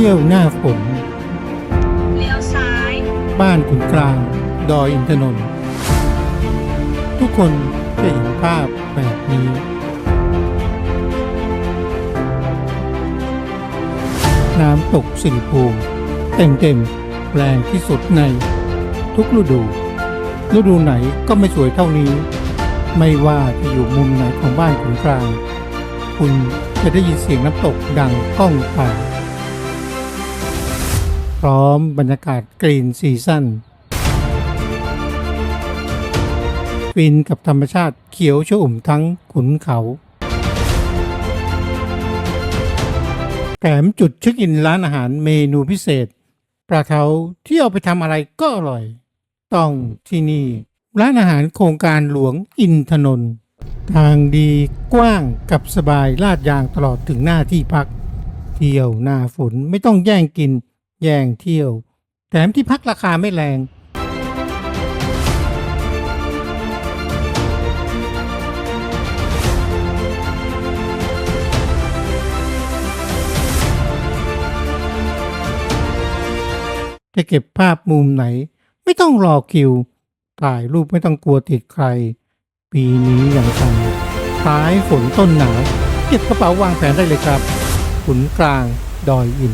ที่ยวหน้าฝนเลี้ยวซ้าย บ้านขุนกลาง ดอยอินทนนท์ทุกคนจะเห็นภาพแบบนี้น้ำตกสิริภูมิเต็มเต็มๆแรงที่สุดในทุกฤดู ฤดูไหนก็ไม่สวยเท่านี้ ไม่ว่าจะอยู่มุมไหนของบ้านขุนกลาง คุณจะได้ยินเสียงน้ำตกดังก้องป่าพ ร้อมบรรยากาศกรีนซีซั่นฟินกับธรรมชาติเขียวชอุ่มทั้งขุนเขาแถมจุดเช็คอินร้านอาหารเมนูพิเศษปลาเทาที่เอาไปทำอะไรก็อร่อย ต้องที่นี่ ร้านอาหารโครงการหลวงอินทนนท์ทางดีกว้างกับสบายลาดยางตลอดถึงหน้าที่พัก เที่ยวหน้าฝนไม่ต้องแย่งกิน แย่งเที่ยว แถมที่พักราคาไม่แรง จะเก็บภาพมุมไหน ไม่ต้องรอคิว ถ่ายรูปไม่ต้องกลัวติดใคร ปีนี้อย่างทันท้ายฝนต้นหนาวเก็บกระเป๋าวางแผนได้เลยครับขุนกลางดอยอิน